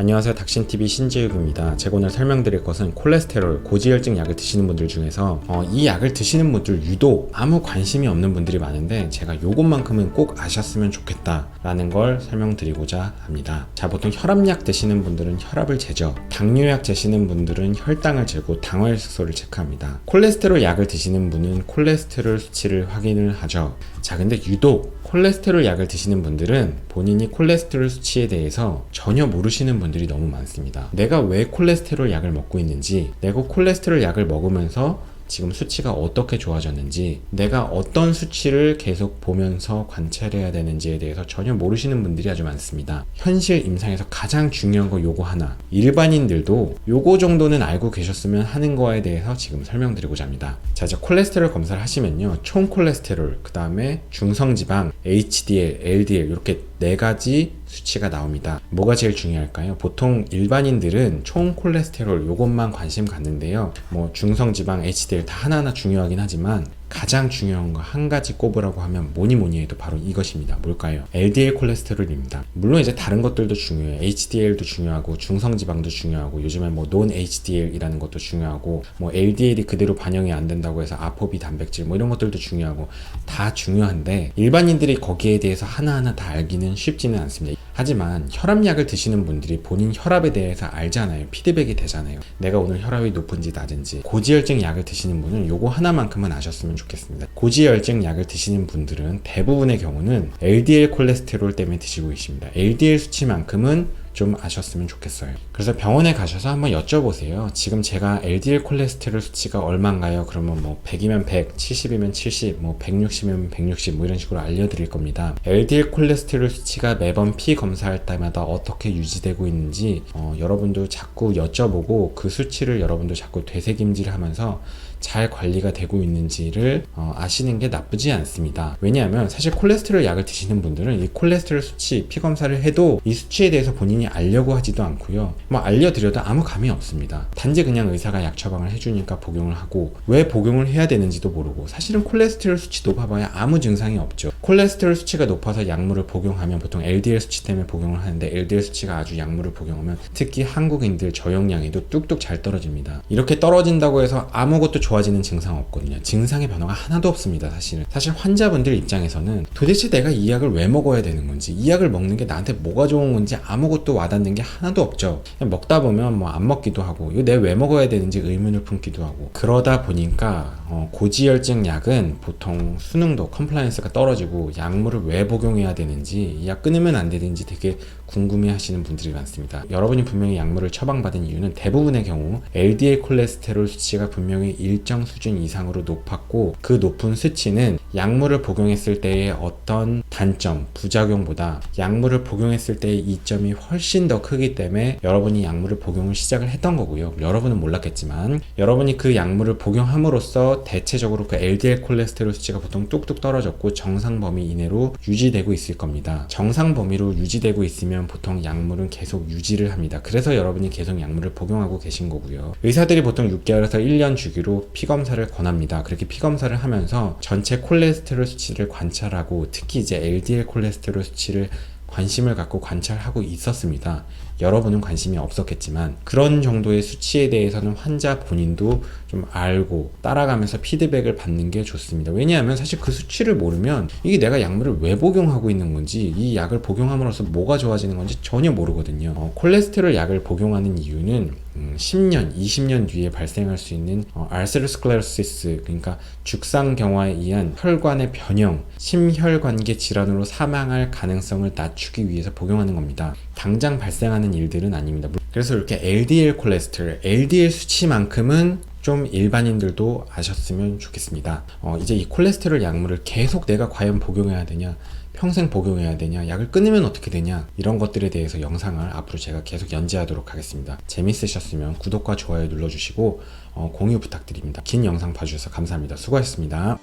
안녕하세요. 닥신TV 신지욱입니다. 제가 오늘 설명드릴 것은 콜레스테롤 고지혈증 약을 드시는 분들 중에서 어, 이 약을 드시는 분들 유독 아무 관심이 없는 분들이 많은데 제가 요것만큼은 꼭 아셨으면 좋겠다 라는 걸 설명드리고자 합니다. 자 보통 혈압약 드시는 분들은 혈압을 재죠. 당뇨약 재시는 분들은 혈당을 재고 당화혈색소를 체크합니다. 콜레스테롤 약을 드시는 분은 콜레스테롤 수치를 확인을 하죠. 자 근데 유독 콜레스테롤 약을 드시는 분들은 본인이 콜레스테롤 수치에 대해서 전혀 모르시는 분들 이 너무 많습니다. 내가 왜 콜레스테롤 약을 먹고 있는지, 내가 콜레스테롤 약을 먹으면서 지금 수치가 어떻게 좋아졌는지, 내가 어떤 수치를 계속 보면서 관찰해야 되는지에 대해서 전혀 모르시는 분들이 아주 많습니다. 현실 임상에서 가장 중요한 거 요거 하나. 일반인들도 요거 정도는 알고 계셨으면 하는 거에 대해서 지금 설명드리고자 합니다. 자, 이제 콜레스테롤 검사를 하시면요. 총 콜레스테롤, 그 다음에 중성지방, HDL, LDL 이렇게 네 가지 수치가 나옵니다. 뭐가 제일 중요할까요? 보통 일반인들은 총 콜레스테롤 요것만 관심 갖는데요. 뭐 중성 지방, HDL 다 하나하나 중요하긴 하지만 가장 중요한 거 한 가지 꼽으라고 하면 뭐니 뭐니 해도 바로 이것입니다. 뭘까요? LDL 콜레스테롤입니다. 물론 이제 다른 것들도 중요해요. HDL도 중요하고 중성지방도 중요하고 요즘에 뭐논 HDL이라는 것도 중요하고 뭐 LDL이 그대로 반영이 안 된다고 해서 아포비 단백질 뭐 이런 것들도 중요하고 다 중요한데 일반인들이 거기에 대해서 하나하나 다 알기는 쉽지는 않습니다. 하지만 혈압약을 드시는 분들이 본인 혈압에 대해서 알잖아요. 피드백이 되잖아요. 내가 오늘 혈압이 높은지 낮은지. 고지혈증 약을 드시는 분은 요거 하나만큼은 아셨으면 좋겠습니다. 고지혈증 약을 드시는 분들은 대부분의 경우는 LDL 콜레스테롤 때문에 드시고 계십니다. LDL 수치만큼은 좀 아셨으면 좋겠어요. 그래서 병원에 가셔서 한번 여쭤보세요. 지금 제가 LDL 콜레스테롤 수치가 얼마인가요? 그러면 뭐 100이면 100, 70이면 70, 뭐 160이면 160, 뭐 이런 식으로 알려드릴 겁니다. LDL 콜레스테롤 수치가 매번 피 검사할 때마다 어떻게 유지되고 있는지 어, 여러분도 자꾸 여쭤보고 그 수치를 여러분도 자꾸 되새김질 하면서 잘 관리가 되고 있는지를 어, 아시는 게 나쁘지 않습니다. 왜냐하면 사실 콜레스테롤 약을 드시는 분들은 이 콜레스테롤 수치 피 검사를 해도 이 수치에 대해서 본인이 알려고 하지도 않고요. 뭐 알려드려도 아무 감이 없습니다. 단지 그냥 의사가 약 처방을 해주니까 복용을 하고 왜 복용을 해야 되는지도 모르고 사실은 콜레스테롤 수치 높아봐야 아무 증상이 없죠. 콜레스테롤 수치가 높아서 약물을 복용하면 보통 LDL 수치 때문에 복용을 하는데 LDL 수치가 아주 약물을 복용하면 특히 한국인들 저용량에도 뚝뚝 잘 떨어집니다. 이렇게 떨어진다고 해서 아무것도 좋아지는 증상 없거든요. 증상의 변화가 하나도 없습니다. 사실은 사실 환자분들 입장에서는 도대체 내가 이 약을 왜 먹어야 되는 건지 이 약을 먹는 게 나한테 뭐가 좋은 건지 아무것도 와닿는 게 하나도 없죠. 먹다 보면 뭐 안 먹기도 하고 이거 내가 왜 먹어야 되는지 의문을 품기도 하고 그러다 보니까 어, 고지혈증 약은 보통 수능도 컴플라이언스가 떨어지고 약물을 왜 복용해야 되는지 이 약 끊으면 안 되는지 되게 궁금해 하시는 분들이 많습니다. 여러분이 분명히 약물을 처방받은 이유는 대부분의 경우 LDL 콜레스테롤 수치가 분명히 일정 수준 이상으로 높았고 그 높은 수치는 약물을 복용했을 때의 어떤 단점, 부작용보다 약물을 복용했을 때의 이점이 훨씬 더 크기 때문에 여러분이 약물을 복용을 시작을 했던 거고요. 여러분은 몰랐겠지만 여러분이 그 약물을 복용함으로써 대체적으로 그 LDL 콜레스테롤 수치가 보통 뚝뚝 떨어졌고 정상 범위 이내로 유지되고 있을 겁니다. 정상 범위로 유지되고 있으면 보통 약물은 계속 유지를 합니다. 그래서 여러분이 계속 약물을 복용하고 계신 거고요. 의사들이 보통 6개월에서 1년 주기로 피 검사를 권합니다. 그렇게 피 검사를 하면서 전체 콜레스테롤 수치를 관찰하고 특히 이제 LDL 콜레스테롤 수치를 관심을 갖고 관찰하고 있었습니다. 여러분은 관심이 없었겠지만 그런 정도의 수치에 대해서는 환자 본인도 좀 알고 따라가면서 피드백을 받는 게 좋습니다. 왜냐하면 사실 그 수치를 모르면 이게 내가 약물을 왜 복용하고 있는 건지 이 약을 복용함으로써 뭐가 좋아지는 건지 전혀 모르거든요. 어, 콜레스테롤 약을 복용하는 이유는 음, 10년, 20년 뒤에 발생할 수 있는 어, 알세로스클레로시스 그러니까 죽상 경화에 의한 혈관의 변형, 심혈관계 질환으로 사망할 가능성을 낮추기 위해서 복용하는 겁니다. 당장 발생하는 일들은 아닙니다. 그래서 이렇게 LDL 콜레스테롤, LDL 수치만큼은 좀 일반인들도 아셨으면 좋겠습니다. 어, 이제 이 콜레스테롤 약물을 계속 내가 과연 복용해야 되냐, 평생 복용해야 되냐, 약을 끊으면 어떻게 되냐, 이런 것들에 대해서 영상을 앞으로 제가 계속 연재하도록 하겠습니다. 재밌으셨으면 구독과 좋아요 눌러주시고, 어, 공유 부탁드립니다. 긴 영상 봐주셔서 감사합니다. 수고하셨습니다.